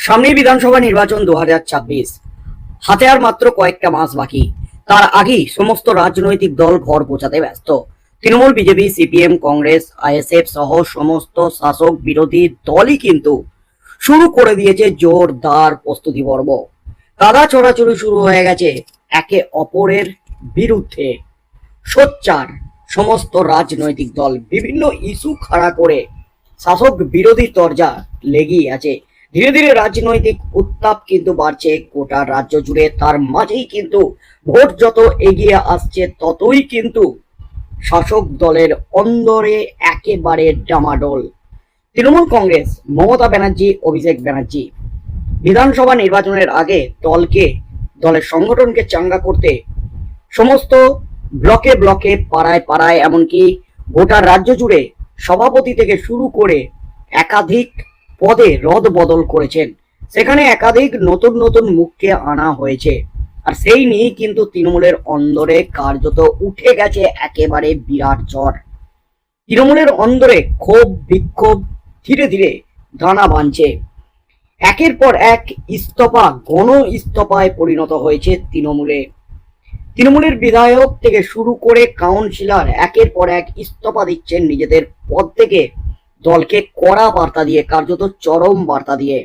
সামনে বিধানসভা নির্বাচন দু হাজার ছাব্বিশ। হাতে আর মাত্র কয়েকটা মাস বাকি। তার আগেই সমস্ত রাজনৈতিক দল ঘর পৌঁছাতে ব্যস্ত। Trinamool, BJP, CPM, Congress ISF সহ সমস্ত শাসক বিরোধী দলই কিন্তু শুরু করে দিয়েছে জোরদার প্রস্তুতি পর্ব। কাদা চড়াচড়ি শুরু হয়ে গেছে একে অপরের বিরুদ্ধে। সোচ্চার সমস্ত রাজনৈতিক দল বিভিন্ন ইস্যু খাড়া করে শাসক বিরোধী তরজা লেগেই আছে। ধীরে ধীরে রাজনৈতিক উত্তাপ কিন্তু বাড়ছে, গোটা রাজ্য জুড়ে তার মাঝেই কিন্তু ভোট যত এগিয়ে আসছে ততই কিন্তু শাসক দলের অন্দরে একেবারে ডামাডোল। তৃণমূল কংগ্রেস, মমতা ব্যানার্জি, অভিষেক ব্যানার্জি। বিধানসভা নির্বাচনের আগে দলকে, দলের সংগঠনকে চাঙ্গা করতে সমস্ত ব্লকে ব্লকে, পাড়ায় পাড়ায়, এমনকি গোটা রাজ্য জুড়ে সভাপতি থেকে শুরু করে একাধিক পদে রদ বদল করেছেন। সেখানে একাধিক নতুন নতুন মুখকে আনা হয়েছে। আর সেই নিয়েই কিন্তু তৃণমূলের অন্দরে কার্যত উঠে গেছে একেবারে বিরাট ঝড় তৃণমূলের অন্দরে ক্ষোভ, বিক্ষোভ ধীরে ধীরে দানা বাঁধছে। একের পর এক ইস্তফা গণ ইস্তফায় পরিণত হয়েছে তৃণমূলে। তৃণমূলের বিধায়ক থেকে শুরু করে কাউন্সিলর একের পর এক ইস্তফা দিচ্ছেন নিজেদের পদ থেকে। দলকে কড়া বার্তা দিয়ে, কার্যত চরম বার্তা দিয়ে।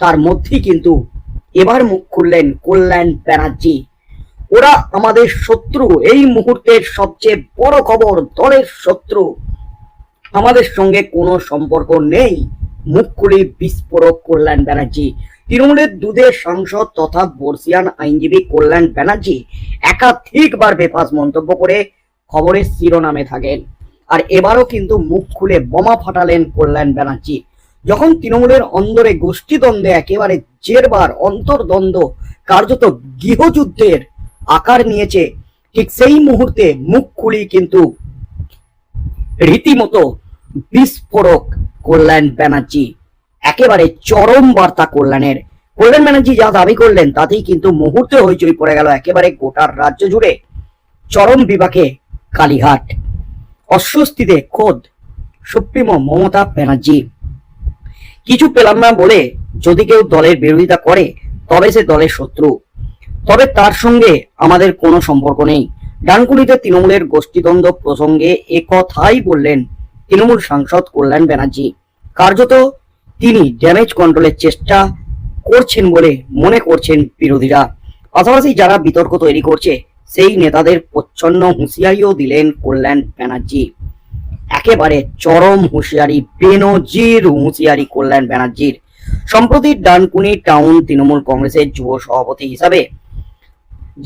তার মধ্যেই কিন্তু এবার মুখ খুললেন কল্যাণ ব্যানার্জি। ওরা আমাদের শত্রু, এই মুহূর্তের সবচেয়ে বড় খবর দলের শত্রু। আমাদের সঙ্গে কোনো সম্পর্ক নেই, মুখ খুলে বিস্ফোরক কল্যাণ ব্যানার্জি। তৃণমূলের দুধের সাংসদ তথা বর্ষিয়ান আইনজীবী কল্যাণ ব্যানার্জি একাধিকবার বেফাস মন্তব্য করে খবরের শিরোনামে থাকেন। আর এবারও কিন্তু মুখ খুলে বোমা ফাটালেন কল্যাণ ব্যানার্জি। যখন তৃণমূলের অন্দরে গোষ্ঠীদ্বন্দ্বে একেবারে জেরবার অন্তর্দ্বন্দ্ব কার্যত গৃহযুদ্ধের আকার নিয়েছে, ঠিক সেই মুহূর্তে মুখ খুলি কিন্তু রীতিমতো বিস্ফোরক কল্যাণ ব্যানার্জি। একেবারে চরম বার্তা কল্যাণের। কল্যাণ ব্যানার্জি যা দাবি করলেন, তাতেই কিন্তু মুহূর্তে হইচই পড়ে গেল একেবারে গোটার রাজ্য জুড়ে। চরম বিভাগে কালীঘাট। অস্বস্তিতে খোদ সুপ্রিমো মমতা ব্যানার্জি। কিছু পেলাম না বলে যদি কেউ দলের বিরোধিতা করে, তবে সে দলের শত্রু। তবে তার সঙ্গে আমাদের কোনো সম্পর্ক নেই। ডানকুনিতে তৃণমূলের গোষ্ঠীদ্বন্দ্ব প্রসঙ্গে একথাই বললেন তৃণমূল সাংসদ কল্যাণ ব্যানার্জি। কার্যত তিনি ড্যামেজ কন্ট্রোলের চেষ্টা করছেন বলে মনে করছেন বিরোধীরা। পাশাপাশি যারা বিতর্ক তৈরি করছে সেই নেতাদের প্রচ্ছন্ন হুঁশিয়ারিও দিলেন কল্যাণ ব্যানার্জি। একেবারে চরম হুঁশিয়ারি, বেনজির হুঁশিয়ারি কল্যাণ ব্যানার্জির। সম্প্রতি ডানকুনি টাউন তৃণমূল কংগ্রেসের যুব সভাপতি হিসাবে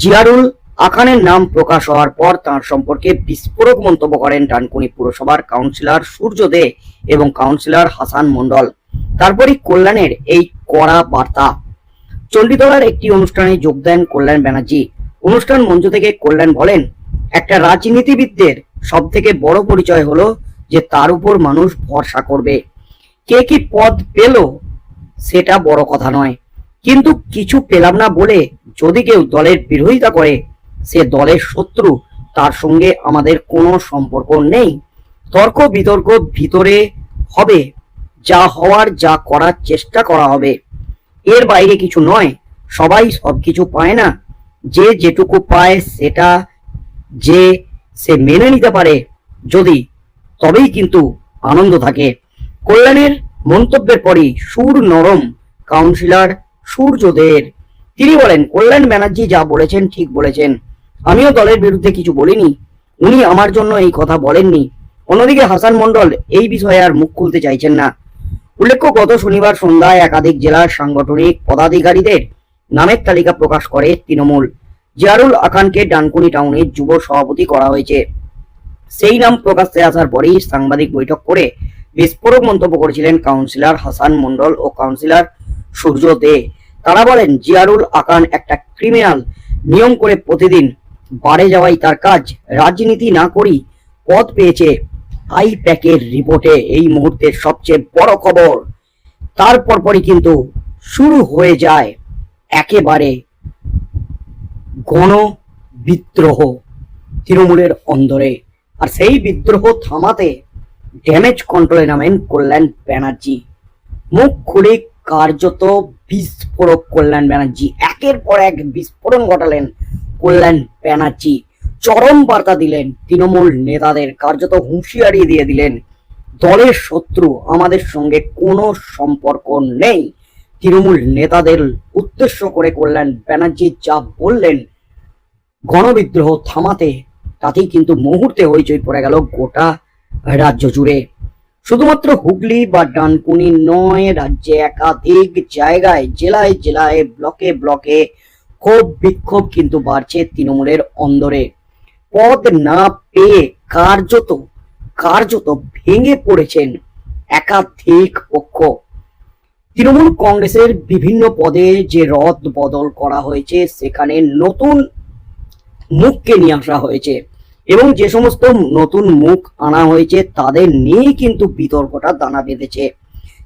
জিয়ারুল আখানের নাম প্রকাশ হওয়ার পর তার সম্পর্কে বিস্ফোরক মন্তব্য করেন ডানকুনি পুরসভার কাউন্সিলর সূর্য দে এবং কাউন্সিলর হাসান মন্ডল তারপরই কল্যাণের এই কড়া বার্তা। চণ্ডীতলার একটি অনুষ্ঠানে যোগ দেন কল্যাণ ব্যানার্জি। অনুষ্ঠান মঞ্চ থেকে কল্যাণ বলেন, একটা রাজনীতিবিদদের সব থেকে বড় পরিচয় হলো যে তার উপর মানুষ ভরসা করবে। কে কি পদ পেল সেটা বড় কথা নয়। কিন্তু কিছু পেলাম না বলে যদি কেউ দলের বিরোধিতা করে, সে দলের শত্রু, তার সঙ্গে আমাদের কোনো সম্পর্ক নেই। তর্ক বিতর্ক ভিতরে হবে, যা হওয়ার, যা করার চেষ্টা করা হবে। এর বাইরে কিছু নয়, সবাই সবকিছু পায় না। যে যেটুকু পায় সেটা যে সে মেনে নিতে পারে যদি, তবেই কিন্তু আনন্দ থাকে। কল্যাণের মন্তব্যের পরই সুর নরম কাউন্সিলর সূর্যদের। তিনি বলেন, কল্যাণ ব্যানার্জি যা বলেছেন ঠিক বলেছেন। আমিও দলের বিরুদ্ধে কিছু বলিনি। উনি আমার জন্য এই কথা বলেননি। অন্যদিকে হাসান মন্ডল এই বিষয়ে আর মুখ খুলতে চাইছেন না। উল্লেখ্য, গত শনিবার সন্ধ্যায় একাধিক জেলার সাংগঠনিক পদাধিকারীদের নামের তালিকা প্রকাশ করে তৃণমূল। জিয়ারুল আখানকে ডানকুনি টাউনের যুব সভাপতি করা হয়েছে। সেই নাম প্রকাশ্যে আসার পরেই সাংবাদিক বৈঠক করে বিস্ফোরক মন্তব্য করেছিলেন কাউন্সিলর হাসান মন্ডল ও কাউন্সিলর সূর্য দে। তারা বলেন, জিয়ারুল আকান একটা ক্রিমিনাল। নিয়ম করে প্রতিদিন বাড়ে যাওয়াই তার কাজ। রাজনীতি না করি, পদ পেয়েছে আই প্যাকের রিপোর্টে। এই মুহূর্তের সবচেয়ে বড় খবর। তারপর পরই কিন্তু শুরু হয়ে যায়। একেবারে গণ বিদ্রোহ তৃণমূলের অন্দরে। আর সেই বিদ্রোহ থামাতে ড্যামেজ কন্ট্রোলে নামেন কল্যাণ ব্যানার্জি। মুখ খুলে কার্যত বিস্ফোরক কল্যাণ ব্যানার্জি। একের পর এক বিস্ফোরণ ঘটালেন কল্যাণ ব্যানার্জি। চরম বার্তা দিলেন তৃণমূল নেতাদের, কার্যত হুঁশিয়ারি দিয়ে দিলেন, দলের শত্রু আমাদের সঙ্গে কোনো সম্পর্ক নেই। তৃণমূল নেতাদের উদ্দেশ্য করে করলেন ব্যানার্জি, যা বললেন, গণবিদ্রোহ থামাতে, তাতেই কিন্তু মুহূর্তে হইচই পড়ে গেল গোটা রাজ্য জুড়ে। শুধুমাত্র হুগলি বা ডানকুনি নয়, রাজ্যে একাধিক জায়গায়, জেলায় জেলায়, ব্লকে ব্লকে ক্ষোভ বিক্ষোভ কিন্তু বাড়ছে তৃণমূলের অন্দরে। পদ না পেয়ে কার্যত কার্যত ভেঙে পড়েছেন একাধিক পক্ষ। তৃণমূল কংগ্রেসের বিভিন্ন পদে যে রদ বদল করা হয়েছে, সেখানে নতুন মুখকে নিয়ে আসা হয়েছে। এবং যে সমস্ত নতুন মুখ আনা হয়েছে, তাদের নিয়েই কিন্তু বিতর্কটা দানা বেঁধেছে।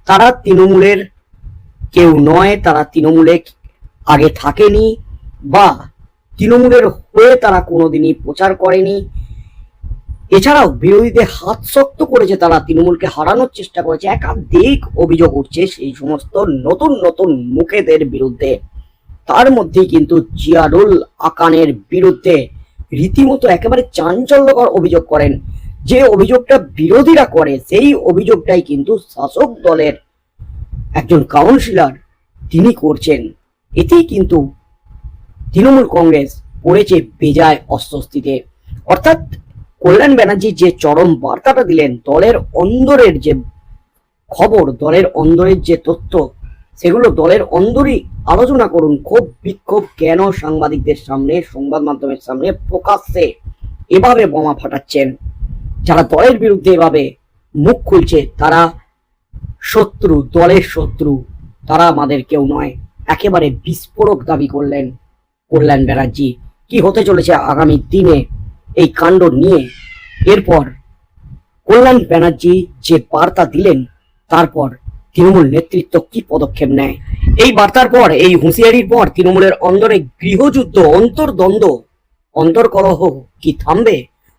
তারা তৃণমূলের কেউ নয়, তারা তৃণমূলে আগে থাকেনি, বা তৃণমূলের হয়ে তারা কোনোদিনই প্রচার করেনি। এছাড়াও বিরোধীদের হাত শক্ত করেছে তারা। তৃণমূলকে হারানোর চেষ্টা করেছে। একাধিক অভিযোগ উঠছে সেই সমস্ত নতুন নতুন মুখেদের বিরুদ্ধে। তার মধ্যে কিন্তু জিয়ারুল আকানের বিরুদ্ধে রীতিমতো একেবারে চাঞ্চল্যকর অভিযোগ করেন। যে অভিযোগটা বিরোধীরা করে, সেই অভিযোগটাই কিন্তু শাসক দলের একজন কাউন্সিলর তিনি করছেন। এতেই কিন্তু তৃণমূল কংগ্রেস পড়েছে বেজায় অস্বস্তিতে। অর্থাৎ কল্যাণ ব্যানার্জি যে চরম বার্তাটা দিলেন, দলের অন্দরের যে খবর, দলের অন্দরের যে তথ্য, সেগুলো দলের অন্দরই আলোচনা করুন। ক্ষোভ বিক্ষোভ কেন সাংবাদিকদের সামনে, সংবাদ মাধ্যমের সামনে প্রকাশ্যে এভাবে বোমা ফাটাচ্ছেন? যারা দলের বিরুদ্ধে এভাবে মুখ খুলছে, তারা শত্রু, দলের শত্রু, তারা আমাদের কেউ নয়। একেবারে বিস্ফোরক দাবি করলেন কল্যাণ ব্যানার্জি। কি হতে চলেছে আগামী দিনে? এই কাণ্ড নিয়ে। এরপর কল্যাণ ব্যানার্জি যে বার্তা দিলেন, তারপর তৃণমূল নেতৃত্ব কি পদক্ষেপ নেয়? এই বার্তার পর, এই হুঁশিয়ারির পর তৃণমূলের অন্দরে গৃহযুদ্ধ, অন্তর্দ্বন্দ্ব, অন্তর্কলহ কি থামবে?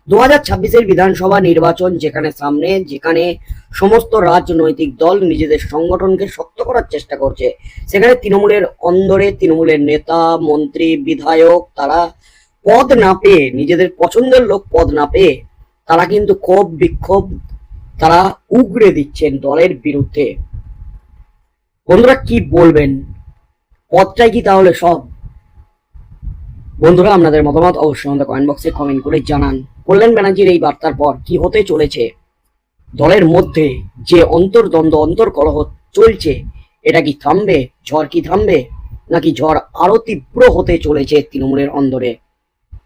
দু হাজার ছাব্বিশের বিধানসভা নির্বাচন যেখানে সামনে, যেখানে সমস্ত রাজনৈতিক দল নিজেদের সংগঠনকে শক্ত করার চেষ্টা করছে, সেখানে তৃণমূলের অন্দরে তৃণমূলের নেতা, মন্ত্রী, বিধায়ক, তারা পদ না পেয়ে, নিজেদের পছন্দের লোক পদ না পেয়ে, তারা কিন্তু ক্ষোভ বিক্ষোভ তারা উগড়ে দিচ্ছেন দলের বিরুদ্ধে। বন্ধুরা কি বলবেন? পদটাই কি তাহলে সব? বন্ধুরা, আপনাদের মতামত অবশ্যই আমাদের কমেন্ট বক্সে কমেন্ট করে জানান। কল্যাণ ব্যানার্জির এই বার্তার পর কি হতে চলেছে? দলের মধ্যে যে অন্তর্দ্বন্দ্ব, অন্তর্কলহ চলছে, এটা কি থামবে? ঝড় কি থামবে? নাকি ঝড় আরও তীব্র হতে চলেছে তৃণমূলের অন্দরে?